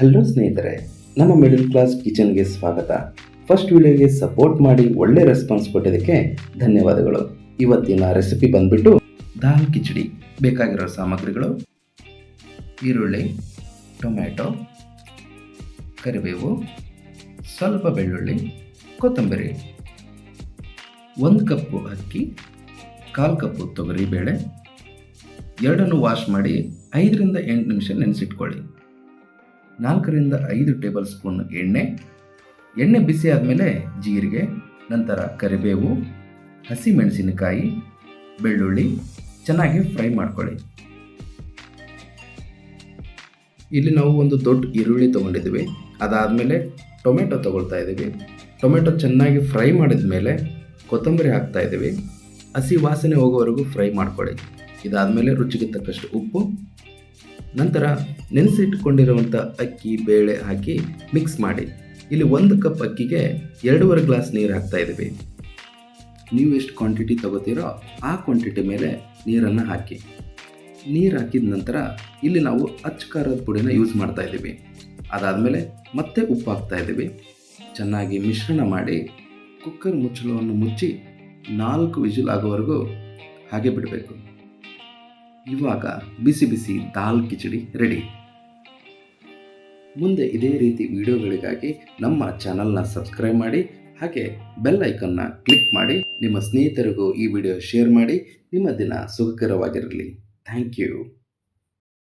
Hello ಸ್ನೇಹಿತರೆ, ನಮ್ಮ middle class ಕಿಚನ್ಗೆ ಸ್ವಾಗತ. ಫಸ್ಟ್ ವಿಡಿಯೋಗೆ ಸಪೋರ್ಟ್ ಮಾಡಿ ಒಳ್ಳೆ ರೆಸ್ಪಾನ್ಸ್ ಕೊಟ್ಟಿದ್ದಕ್ಕೆ ಧನ್ಯವಾದಗಳು. ಇವತ್ತಿನ ರೆಸಿಪಿ ಬಂದ್ಬಿಟ್ಟು ದಾಲ್ ಕಿಚಡಿ. ಬೇಕಾಗಿರೋ ಸಾಮಗ್ರಿಗಳು, ಈರುಳ್ಳಿ, ಟೊಮ್ಯಾಟೊ, ಕರಿಬೇವು, ಸ್ವಲ್ಪ ಬೆಳ್ಳುಳ್ಳಿ, ಕೊತ್ತಂಬರಿ, ಒಂದು ಕಪ್ಪು ಅಕ್ಕಿ, ಕಾಲು ಕಪ್ಪು ತೊಗರಿಬೇಳೆ, ಎರಡನ್ನು ವಾಶ್ ಮಾಡಿ ಐದರಿಂದ ಎಂಟು ನಿಮಿಷ ನೆನೆಸಿಟ್ಕೊಳ್ಳಿ. ನಾಲ್ಕರಿಂದ ಐದು ಟೇಬಲ್ ಸ್ಪೂನ್ ಎಣ್ಣೆ ಎಣ್ಣೆ ಬಿಸಿ ಆದಮೇಲೆ ಜೀರಿಗೆ, ನಂತರ ಕರಿಬೇವು ಹಸಿ ಮೆಣಸಿನಕಾಯಿ ಬೆಳ್ಳುಳ್ಳಿ, ಚೆನ್ನಾಗಿ ಫ್ರೈ ಮಾಡ್ಕೊಳ್ಳಿ. ಇಲ್ಲಿ ನಾವು ಒಂದು ದೊಡ್ಡ ಈರುಳ್ಳಿ ತೊಗೊಂಡಿದ್ದೀವಿ. ಅದಾದಮೇಲೆ ಟೊಮೆಟೊ ತೊಗೊಳ್ತಾ ಇದ್ದೀವಿ. ಟೊಮೆಟೊ ಚೆನ್ನಾಗಿ ಫ್ರೈ ಮಾಡಿದ ಮೇಲೆ ಕೊತ್ತಂಬರಿ ಹಾಕ್ತಾ ಇದ್ದೀವಿ. ಹಸಿ ವಾಸನೆ ಹೋಗೋವರೆಗೂ ಫ್ರೈ ಮಾಡ್ಕೊಳ್ಳಿ. ಇದಾದಮೇಲೆ ರುಚಿಗೆ ತಕ್ಕಷ್ಟು ಉಪ್ಪು ನಂತರ ನೆನೆಸಿಟ್ಕೊಂಡಿರುವಂಥ ಅಕ್ಕಿ, ಬೇಳೆ ಹಾಕಿ ಮಿಕ್ಸ್ ಮಾಡಿ. ಇಲ್ಲಿ ಒಂದು ಕಪ್ ಅಕ್ಕಿಗೆ ಎರಡೂವರೆ ಗ್ಲಾಸ್ ನೀರು ಹಾಕ್ತಾ ಇದ್ದೀವಿ. ನೀವು ಎಷ್ಟು ಕ್ವಾಂಟಿಟಿ ತಗೋತೀರೋ ಆ ಕ್ವಾಂಟಿಟಿ ಮೇಲೆ ನೀರನ್ನು ಹಾಕಿ. ನೀರು ಹಾಕಿದ ನಂತರ ಇಲ್ಲಿ ನಾವು ಅಚ್ಚ ಖಾರದ ಪುಡಿನ ಯೂಸ್ ಮಾಡ್ತಾ ಇದ್ದೀವಿ. ಅದಾದಮೇಲೆ ಮತ್ತೆ ಉಪ್ಪು ಹಾಕ್ತಾ ಇದ್ದೀವಿ. ಚೆನ್ನಾಗಿ ಮಿಶ್ರಣ ಮಾಡಿ ಕುಕ್ಕರ್ ಮುಚ್ಚಳವನ್ನು ಮುಚ್ಚಿ ನಾಲ್ಕು ವಿಜಿಲ್ ಆಗೋವರೆಗೂ ಹಾಗೆ ಬಿಡಬೇಕು. ಇವಾಗ ಬಿಸಿ ಬಿಸಿ ದಾಲ್ ಕಿಚಡಿ ರೆಡಿ. ಮುಂದೆ ಇದೇ ರೀತಿ ವಿಡಿಯೋಗಳಿಗಾಗಿ ನಮ್ಮ ಚಾನಲ್ನ ಸಬ್ಸ್ಕ್ರೈಬ್ ಮಾಡಿ, ಹಾಗೆ ಬೆಲ್ ಐಕನ್ನ ಕ್ಲಿಕ್ ಮಾಡಿ, ನಿಮ್ಮ ಸ್ನೇಹಿತರಿಗೂ ಈ ವಿಡಿಯೋ ಶೇರ್ ಮಾಡಿ, ನಿಮ್ಮ ದಿನ ಸುಖಕರವಾಗಿರಲಿ. Thank you.